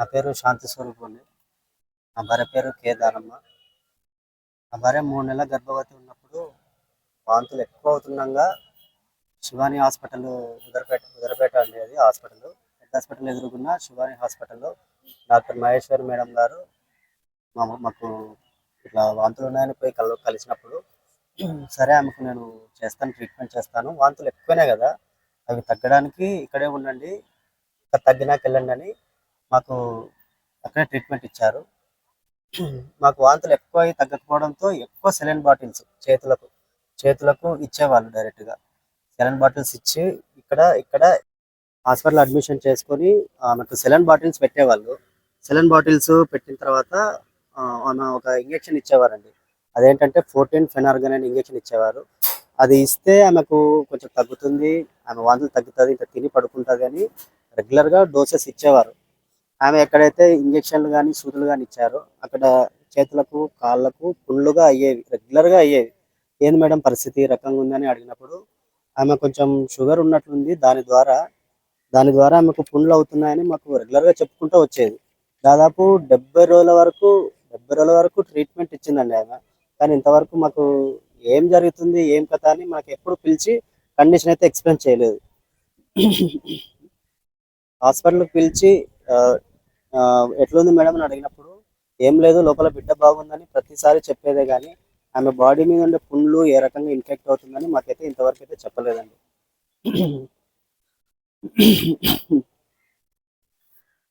నా పేరు శాంతి స్వరూప్ నా భార్య పేరు కే దానమ్మ. నా భార్య మూడు నెలల గర్భవతి ఉన్నప్పుడు వాంతులు ఎక్కువ అవుతుండగా శివాని హాస్పిటల్ ఉదరపేట ఉదరపేట అండి అది హాస్పిటల్. పెద్ద హాస్పిటల్ ఎదుర్కొన్న శివాని హాస్పిటల్లో డాక్టర్ మహేశ్వరి మేడం గారు మా మాకు ఇట్లా వాంతులు ఉన్నాయని పోయి కల కలిసినప్పుడు సరే ఆమెకు నేను చేస్తాను ట్రీట్మెంట్ చేస్తాను. వాంతులు ఎక్కువనే కదా అవి తగ్గడానికి ఇక్కడే ఉండండి ఇంకా తగ్గినాక వెళ్ళండి అని మాకు అక్కడే ట్రీట్మెంట్ ఇచ్చారు. మాకు వాంతులు ఎక్కువ అయి తగ్గకపోవడంతో ఎక్కువ సెలైన్ బాటిల్స్ చేతులకు చేతులకు ఇచ్చేవాళ్ళు డైరెక్ట్గా సెలైన్ బాటిల్స్ ఇచ్చి ఇక్కడ ఇక్కడ హాస్పిటల్ అడ్మిషన్ చేసుకొని ఆమెకు సెలైన్ బాటిల్స్ పెట్టేవాళ్ళు. సెలైన్ బాటిల్స్ పెట్టిన తర్వాత ఆమె ఒక ఇంజెక్షన్ ఇచ్చేవారండి. అదేంటంటే ఫోర్టీన్ ఫెనార్గన్ అనే ఇంజెక్షన్ ఇచ్చేవారు. అది ఇస్తే ఆమెకు కొంచెం తగ్గుతుంది ఆమె వాంతులు తగ్గుతుంది ఇంకా తిని పడుకుంటుంది అని రెగ్యులర్గా డోసెస్ ఇచ్చేవారు. ఆమె ఎక్కడైతే ఇంజక్షన్లు కానీ సూదులు కానీ ఇచ్చారో అక్కడ చేతులకు కాళ్ళకు పుండ్లుగా అయ్యేవి రెగ్యులర్గా అయ్యేవి. ఏంది మేడం పరిస్థితి? రకంగా ఉందని అడిగినప్పుడు ఆమె కొంచెం షుగర్ ఉన్నట్లుంది. దాని ద్వారా దాని ద్వారా ఆమెకు పుండ్లు అవుతున్నాయని మాకు రెగ్యులర్గా చెప్పుకుంటూ వచ్చేది. దాదాపు డెబ్బై రోజుల వరకు డెబ్బై రోజుల వరకు ట్రీట్మెంట్ ఇచ్చిందండి ఆమె. కానీ ఇంతవరకు మాకు ఏం జరుగుతుంది ఏం కథ అని మాకు ఎప్పుడు పిలిచి కండిషన్ అయితే ఎక్స్ప్లెయిన్ చేయలేదు. హాస్పిటల్కి పిలిచి ఎట్లుంది మేడం అని అడిగినప్పుడు ఏం లేదు లోపల బిడ్డ బాగుందని ప్రతిసారి చెప్పేదే కానీ ఆమె బాడీ మీద ఉండే పుండ్లు ఏ రకంగా ఇన్ఫెక్ట్ అవుతుందని మాకైతే ఇంతవరకు అయితే చెప్పలేదండి.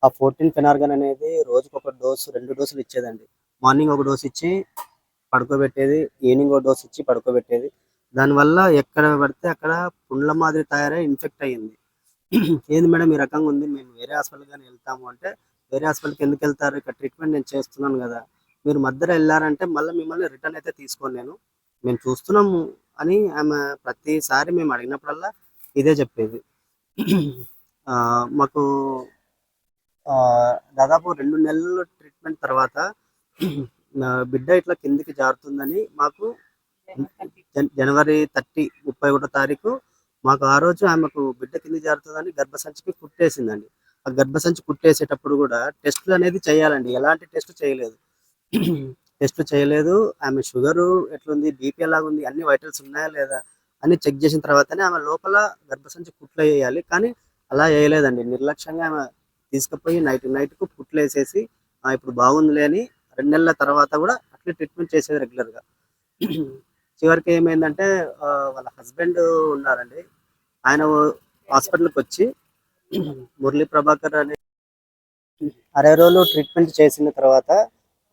ఆ ఫోర్టీన్ ఫెనార్గన్ అనేది రోజుకు ఒక డోసు రెండు డోసులు ఇచ్చేదండి. మార్నింగ్ ఒక డోస్ ఇచ్చి పడుకోబెట్టేది ఈవినింగ్ ఒక డోస్ ఇచ్చి పడుకోబెట్టేది. దానివల్ల ఎక్కడ పడితే అక్కడ పుండ్ల మాదిరి తయారై ఇన్ఫెక్ట్ అయ్యింది. ఏంది మేడం ఈ రకంగా ఉంది మేము వేరే హాస్పిటల్ కానీ వెళ్తాము అంటే వేరే హాస్పిటల్కి ఎందుకు వెళ్తారు? ఇక్కడ ట్రీట్మెంట్ నేను చేస్తున్నాను కదా. మీరు మధ్యలో వెళ్ళారంటే మళ్ళీ మిమ్మల్ని రిటర్న్ అయితే తీసుకోను నేను. మేము చూస్తున్నాము అని ఆమె ప్రతిసారి మేము అడిగినప్పుడల్లా ఇదే చెప్పేది. ఆ, మాకు ఆ, దాదాపు రెండు నెలల ట్రీట్మెంట్ తర్వాత నా బిడ్డ ఇట్లా కిందికి జారుతుందని మాకు జనవరి థర్టీ ముప్పై ఒకటో తారీఖు మాకు ఆ రోజు ఆమెకు బిడ్డ కింది జారుతుందని గర్భసంచికి కుట్టేసిందండి. ఆ గర్భసంచి కుట్టేసేటప్పుడు కూడా టెస్టులు అనేది చేయాలండి. ఎలాంటి టెస్ట్ చేయలేదు. టెస్ట్ చేయలేదు. ఆమె షుగరు ఎట్లుంది? బీపీ ఎలాగుంది? అన్ని వైటల్స్ ఉన్నాయా లేదా? అని చెక్ చేసిన తర్వాతనే ఆమె లోపల గర్భసంచి కుట్లు వేయాలి. కానీ అలా వేయలేదండి. నిర్లక్ష్యంగా ఆమె తీసుకుపోయి నైట్ నైట్కు కుట్లు వేసేసి "ఆ, ఇప్పుడు బాగుందిలే అని రెండు నెలల తర్వాత కూడా అట్లే ట్రీట్మెంట్ చేసేది రెగ్యులర్గా. చివరికి ఏమైందంటే వాళ్ళ హస్బెండ్ ఉన్నారండి. ఆయన హాస్పిటల్కి వచ్చి మురళీ ప్రభాకర్ అనే అరవై రోజులు ట్రీట్మెంట్ చేసిన తర్వాత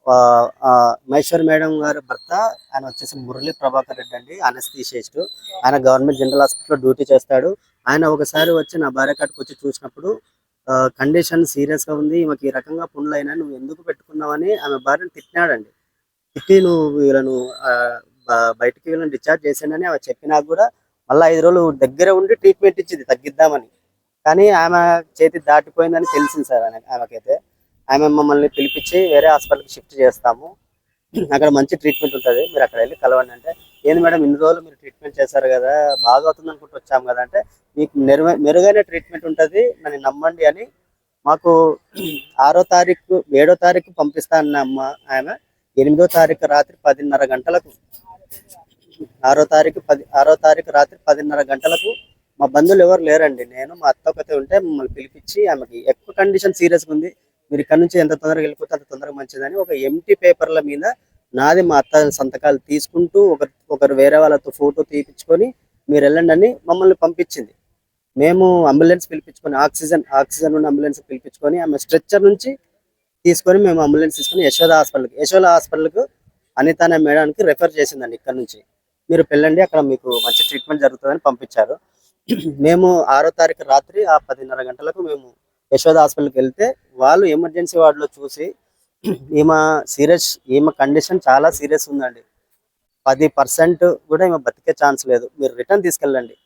ఆ, మహేశ్వర్ మేడం గారి భర్త ఆయన వచ్చేసి మురళీ ప్రభాకర్ రెడ్డి అండి అనస్థీషిస్ట్ ఆయన గవర్నమెంట్ జనరల్ హాస్పిటల్లో డ్యూటీ చేస్తాడు. ఆయన ఒకసారి వచ్చి నా భార్య కాటకు వచ్చి చూసినప్పుడు కండిషన్ సీరియస్గా ఉంది ఈమెకి ఈ రకంగా పుండ్లు అయినా నువ్వు ఎందుకు పెట్టుకున్నావని ఆమె భార్యను తిట్టినాడండి. తిట్టి నువ్వు వీళ్ళను ఆ, బయటికి వీళ్ళని డిశ్చార్జ్ చేసానని ఆమె చెప్పినా కూడా మళ్ళీ ఐదు రోజులు దగ్గర ఉండి ట్రీట్మెంట్ ఇచ్చింది తగ్గిద్దామని. కానీ ఆమె చేతి దాటిపోయిందని తెలిసింది సార్ ఆమెకైతే. ఆమె మమ్మల్ని పిలిపించి వేరే హాస్పిటల్కి షిఫ్ట్ చేస్తాము. అక్కడ మంచి ట్రీట్మెంట్ ఉంటుంది. మీరు అక్కడ వెళ్ళి కలవండి అంటే ఏంది మేడం ఇన్ని రోజులు మీరు ట్రీట్మెంట్ చేశారు కదా బాగా అవుతుంది అనుకుంటూ వచ్చాము కదా అంటే మీకు మెరుగై మెరుగైన ట్రీట్మెంట్ ఉంటుంది నన్ను నమ్మండి అని మాకు ఆరో తారీఖు ఏడో తారీఖు పంపిస్తా అన్న అమ్మ ఆమె. ఎనిమిదో తారీఖు రాత్రి పదిన్నర గంటలకు ఆరో తారీఖు పది ఆరో తారీఖు రాత్రి పదిన్నర గంటలకు మా బంధువులు ఎవరు లేరండి. నేను మా అత్త ఒకతే ఉంటే మమ్మల్ని పిలిపించి ఆమెకి ఎక్కువ కండిషన్ సీరియస్గా ఉంది. మీరు ఇక్కడ నుంచి ఎంత తొందరగా వెళ్ళిపోతే అంత తొందరగా మంచిదని ఒక ఎంటీ పేపర్ల మీద నాది మా అత్త సంతకాలు తీసుకుంటూ ఒకరు ఒకరు వేరే వాళ్ళతో ఫోటో తీపించుకొని మీరు వెళ్ళండి అని మమ్మల్ని పంపించింది. మేము అంబులెన్స్ పిలిపించుకొని ఆక్సిజన్ ఆక్సిజన్ ఉన్న అంబులెన్స్ పిలిపించుకొని ఆమె స్ట్రెచ్చర్ నుంచి తీసుకొని మేము అంబులెన్స్ తీసుకొని యశోద హాస్పిటల్కి యశోద హాస్పిటల్కు అనిత అనే మేడానికి రెఫర్ చేసిందండి ఇక్కడ నుంచి. మీరు వెళ్ళండి అక్కడ మీకు మంచి ట్రీట్మెంట్ జరుగుతుందని పంపించారు. మేము ఆరో తారీఖు రాత్రి ఆ పదిన్నర గంటలకు మేము యశోద హాస్పిటల్కి వెళ్తే వాళ్ళు ఎమర్జెన్సీ వార్డులో చూసి ఈమె సీరియస్ ఈమె కండిషన్ చాలా సీరియస్ ఉందండి. పది పర్సెంట్ కూడా ఈమె బతికే ఛాన్స్ లేదు. మీరు రిటర్న్ తీసుకెళ్ళండి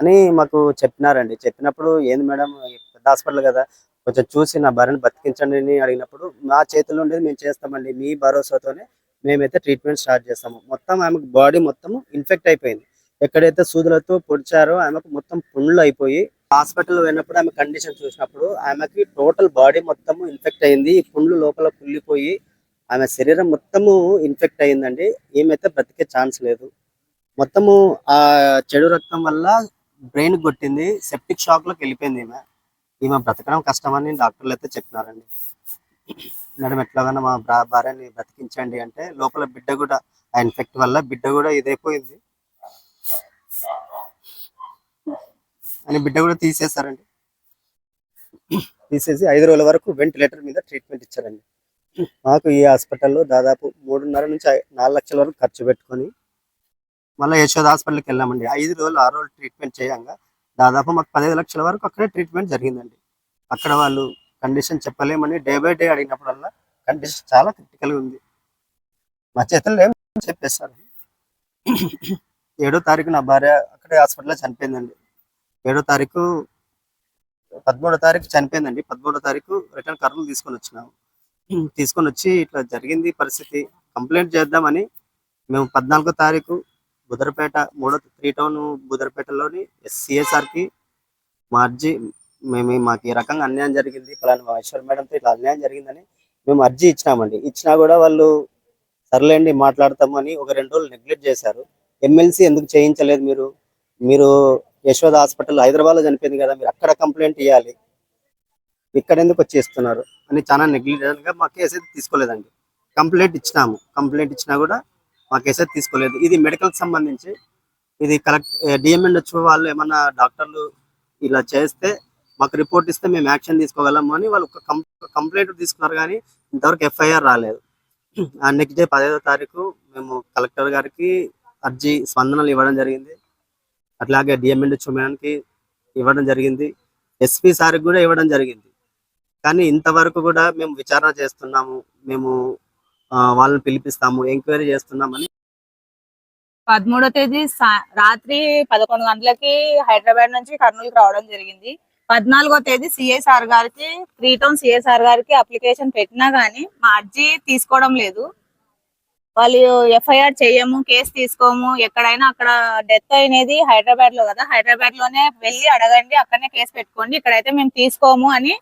అని మాకు చెప్పినారండి. చెప్పినప్పుడు ఏంది మేడం పెద్ద హాస్పిటల్ కదా కొంచెం చూసి నా భార్యను బతికించండి అని అడిగినప్పుడు మా చేతిలో ఉండేది మేము చేస్తామండి. మీ భరోసాతోనే మేమైతే ట్రీట్మెంట్ స్టార్ట్ చేస్తాము. మొత్తం ఆమెకు బాడీ మొత్తం ఇన్ఫెక్ట్ అయిపోయింది. ఎక్కడైతే సూదులతో పొడిచారో ఆమెకు మొత్తం పుండ్లు అయిపోయి హాస్పిటల్ పోయినప్పుడు ఆమె కండిషన్ చూసినప్పుడు ఆమెకి టోటల్ బాడీ మొత్తము ఇన్ఫెక్ట్ అయింది. ఈ పుండ్లు లోపల కుళ్ళిపోయి ఆమె శరీరం మొత్తము ఇన్ఫెక్ట్ అయిందండి. ఏమైతే బ్రతికే ఛాన్స్ లేదు. మొత్తము ఆ చెడు రక్తం వల్ల బ్రెయిన్ కొట్టింది. సెప్టిక్ షాక్లోకి వెళ్ళిపోయింది ఈమె. ఈమె బ్రతకడం కష్టమని డాక్టర్లు అయితే చెప్పినారండి. మేడం ఎట్లాగైనా మా భార్యని బ్రతికించండి అంటే లోపల బిడ్డ కూడా ఆ ఇన్ఫెక్ట్ వల్ల బిడ్డ కూడా ఇదైపోయింది. అని బిడ్డ కూడా తీసేశారండి. తీసేసి ఐదు రోజుల వరకు వెంటిలేటర్ మీద ట్రీట్మెంట్ ఇచ్చారండి. మాకు ఈ హాస్పిటల్లో దాదాపు మూడున్నర నుంచి నాలుగు లక్షల వరకు ఖర్చు పెట్టుకొని మళ్ళీ యశోద హాస్పిటల్కి వెళ్ళామండి. ఐదు రోజులు ఆరు రోజులు ట్రీట్మెంట్ చేయంగా దాదాపు మాకు పదిహేను లక్షల వరకు అక్కడే ట్రీట్మెంట్ జరిగిందండి. అక్కడ వాళ్ళు కండిషన్ చెప్పలేమని డే బై డే అడిగినప్పుడల్లా కండిషన్ చాలా క్రిటికల్గా ఉంది. మా చేతుల్లో ఏం చెప్పేస్తారు ఏడో తారీఖు నా భార్య అక్కడే హాస్పిటల్లో చనిపోయిందండి. ఏడో తారీఖు పదమూడో తారీఖు చనిపోయిందండి. పదమూడో తారీఖు రిటర్న్ కర్నూలు తీసుకొని వచ్చినాము. తీసుకొని వచ్చి ఇట్లా జరిగింది పరిస్థితి. కంప్లైంట్ చేద్దామని మేము పద్నాలుగో తారీఖు బుదరపేట మూడో త్రీ టౌన్ బుదరపేటలోని సిఎస్ఆర్కి మా అర్జీ మేము మాకు ఈ రకంగా అన్యాయం జరిగింది. ఫలానా ఐశ్వర్ మేడంతో ఇట్లా అన్యాయం జరిగిందని మేము అర్జీ ఇచ్చినామండి. ఇచ్చినా కూడా వాళ్ళు సర్లేండి మాట్లాడతామని ఒక రెండు రోజులు నెగ్లెక్ట్ చేశారు. ఎమ్మెల్సీ ఎందుకు చేయించలేదు మీరు? మీరు యశోద హాస్పిటల్ హైదరాబాద్లో చనిపోయింది కదా మీరు అక్కడ కంప్లైంట్ ఇవ్వాలి ఇక్కడ ఎందుకు వచ్చేస్తున్నారు అని చాలా నెగ్లిజెంట్గా మా కేసు అయితే తీసుకోలేదండి. కంప్లైంట్ ఇచ్చినాము. కంప్లైంట్ ఇచ్చినా కూడా మా కేసు అయితే తీసుకోలేదు. ఇది మెడికల్కి సంబంధించి ఇది కరెక్ట్ డిఎంఎన్ వచ్చి వాళ్ళు ఏమన్నా డాక్టర్లు ఇలా చేస్తే మాకు రిపోర్ట్ ఇస్తే మేము యాక్షన్ తీసుకోగలము అని వాళ్ళు ఒక కంప్లైంట్ తీసుకున్నారు కానీ ఇంతవరకు ఎఫ్ఐఆర్ రాలేదు. ఆ నెక్స్ట్ డే పదహైదో తారీఖు మేము కలెక్టర్ గారికి అర్జీ స్పందనలు ఇవ్వడం జరిగింది. అట్లాగే డిఎంఎన్ చూడడానికి ఇవ్వడం జరిగింది. ఎస్పీ సార్కి కూడా ఇవ్వడం జరిగింది. కానీ ఇంతవరకు కూడా మేము విచారణ చేస్తున్నాము. మేము వాళ్ళని పిలిపిస్తాము ఎంక్వైరీ చేస్తున్నామని. పదమూడో తేదీ సా- రాత్రి పదకొండు గంటలకి హైదరాబాద్ నుంచి కర్నూలుకి రావడం జరిగింది. పద్నాలుగో తేదీ సిఎస్ఆర్ గారికి త్రీ టౌన్ సిఎస్ఆర్ గారికి అప్లికేషన్ పెట్టినా గానీ మా అర్జీ తీసుకోవడం లేదు. వాళ్ళు ఎఫ్ఐఆర్ చేయము కేసు తీసుకోము ఎక్కడైనా అక్కడ డెత్ అయినది హైదరాబాద్లో కదా హైదరాబాద్లోనే వెళ్ళి అడగండి అక్కడనే కేసు పెట్టుకోండి ఇక్కడైతే మేము తీసుకోము అని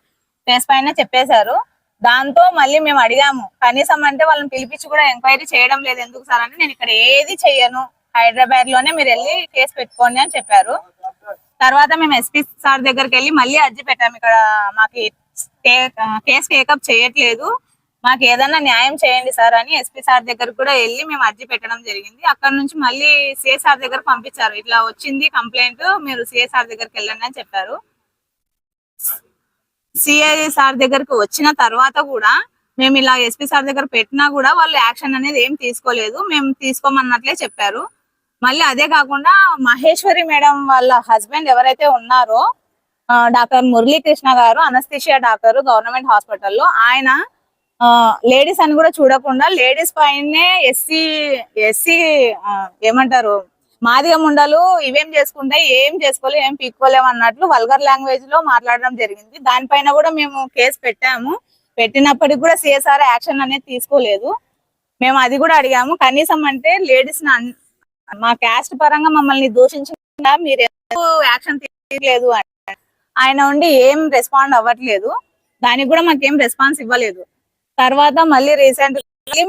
ఫేస్ పైన చెప్పేశారు. దాంతో మళ్ళీ మేము అడిగాము కనీసం అంటే వాళ్ళని పిలిపించి కూడా ఎంక్వైరీ చేయడం లేదు ఎందుకు సార్ అని నేను ఇక్కడ ఏది చెయ్యను హైదరాబాద్లోనే మీరు వెళ్ళి కేసు పెట్టుకోండి అని చెప్పారు. తర్వాత మేము ఎస్పీ సార్ దగ్గరికి వెళ్ళి మళ్ళీ అర్జీ పెట్టాము ఇక్కడ మాకు కేసు టేకప్ చేయట్లేదు మాకు ఏదైనా న్యాయం చేయండి సార్ అని ఎస్పీ సార్ దగ్గర కూడా వెళ్ళి మేము అర్జీ పెట్టడం జరిగింది. అక్కడ నుంచి మళ్ళీ సిఎస్ఆర్ దగ్గర పంపించారు. ఇట్లా వచ్చింది కంప్లైంట్ మీరు సిఎస్ఆర్ దగ్గరికి వెళ్ళండి అని చెప్పారు. సిఐఎస్ఆర్ దగ్గరకు వచ్చిన తర్వాత కూడా మేము ఇలా ఎస్పీ సార్ దగ్గర పెట్టినా కూడా వాళ్ళు యాక్షన్ అనేది ఏం తీసుకోలేదు. మేము తీసుకోమన్నట్లే చెప్పారు. మళ్ళీ అదే కాకుండా మహేశ్వరి మేడం వాళ్ళ హస్బెండ్ ఎవరైతే ఉన్నారో డాక్టర్ మురళీకృష్ణ గారు అనస్థిషియా డాక్టర్ గవర్నమెంట్ హాస్పిటల్లో ఆయన లేడీస్ అని కూడా చూడకుండా లేడీస్ పైనే ఎస్సీ ఎస్సీ ఏమంటారు మాదిగ ముండలు ఇవేం చేసుకుంటే ఏం చేసుకోలేవు ఏం పీక్కోలేము అన్నట్లు వల్గర్ లాంగ్వేజ్లో మాట్లాడడం జరిగింది. దానిపైన కూడా మేము కేసు పెట్టాము. పెట్టినప్పటికి కూడా సిఎస్ఆర్ యాక్షన్ అనేది తీసుకోలేదు. మేము అది కూడా అడిగాము. కనీసం అంటే లేడీస్ మా క్యాస్ట్ పరంగా మమ్మల్ని దూషించకుండా మీరు ఎందుకు యాక్షన్ తీయలేదు అంటే ఆయన ఉండి ఏం రెస్పాండ్ అవ్వట్లేదు. దానికి కూడా మాకేం రెస్పాన్స్ ఇవ్వలేదు. తర్వాత మళ్ళీ రీసెంట్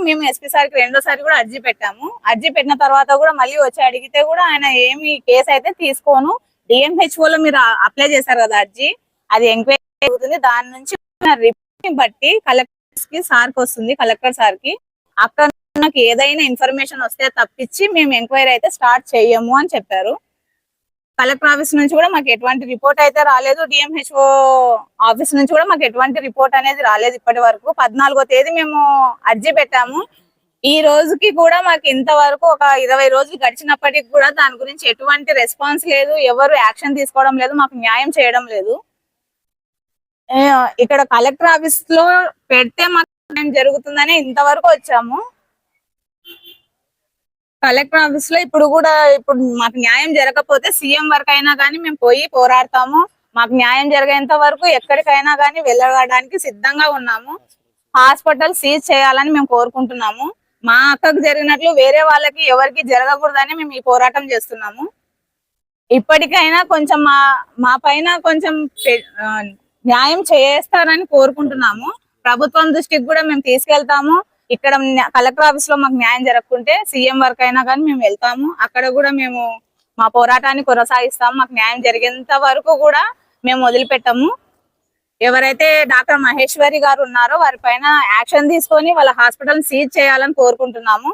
మేము ఎస్పీ సార్కి రెండోసారి కూడా అర్జీ పెట్టాము. అర్జీ పెట్టిన తర్వాత కూడా మళ్ళీ వచ్చి అడిగితే కూడా ఆయన ఏమి కేసు అయితే తీసుకోను. డిఎంహెచ్ఓ లో మీరు అప్లై చేశారు కదా అర్జీ. అది ఎంక్వైరీ అవుతుంది. దాని నుంచి రిపోర్ట్ బట్టి కలెక్టర్కి సార్కి వస్తుంది కలెక్టర్ సార్కి. అక్కడ నాకు ఏదైనా ఇన్ఫర్మేషన్ వస్తే తప్పించి మేము ఎంక్వైరీ అయితే స్టార్ట్ చేయము అని చెప్పారు. కలెక్టర్ ఆఫీస్ నుంచి కూడా మాకు ఎటువంటి రిపోర్ట్ అయితే రాలేదు. డిఎంహెచ్ఓ ఆఫీస్ నుంచి కూడా మాకు ఎటువంటి రిపోర్ట్ అనేది రాలేదు ఇప్పటి వరకు. పద్నాలుగో తేదీ మేము అర్జీ పెట్టాము. ఈ రోజుకి కూడా మాకు ఇంతవరకు ఒక ఇరవై రోజులు గడిచినప్పటికి కూడా దాని గురించి ఎటువంటి రెస్పాన్స్ లేదు. ఎవరు యాక్షన్ తీసుకోవడం లేదు. మాకు న్యాయం చేయడం లేదు. ఇక్కడ కలెక్టర్ ఆఫీస్లో పెడితే మాకు న్యాయం జరుగుతుందని ఇంతవరకు వచ్చాము. కలెక్టర్ ఆఫీస్లో ఇప్పుడు కూడా ఇప్పుడు మాకు న్యాయం జరగకపోతే సీఎం వరకు అయినా కానీ మేము పోయి పోరాడతాము. మాకు న్యాయం జరిగేంత వరకు ఎక్కడికైనా కానీ వెళ్ళడానికి సిద్ధంగా ఉన్నాము. హాస్పిటల్ సీజ్ చేయాలని మేము కోరుకుంటున్నాము. మా అక్కకు జరిగినట్లు వేరే వాళ్ళకి ఎవరికి జరగకూడదని మేము ఈ పోరాటం చేస్తున్నాము. ఇప్పటికైనా కొంచెం మా మా పైన కొంచెం పె- న్యాయం చేస్తారని కోరుకుంటున్నాము. ప్రభుత్వం దృష్టికి కూడా మేము తీసుకెళ్తాము. ఇక్కడ కలెక్టర్ ఆఫీస్లో మాకు న్యాయం జరగకుంటే సీఎం వరకు అయినా కానీ మేము వెళ్తాము. అక్కడ కూడా మేము మా పోరాటాన్ని కొనసాగిస్తాము. మాకు న్యాయం జరిగేంత వరకు కూడా మేము వదిలిపెట్టము. ఎవరైతే డాక్టర్ మహేశ్వరి గారు ఉన్నారో వారి పైన యాక్షన్ తీసుకొని వాళ్ళ హాస్పిటల్ సీజ్ చేయాలని కోరుకుంటున్నాము.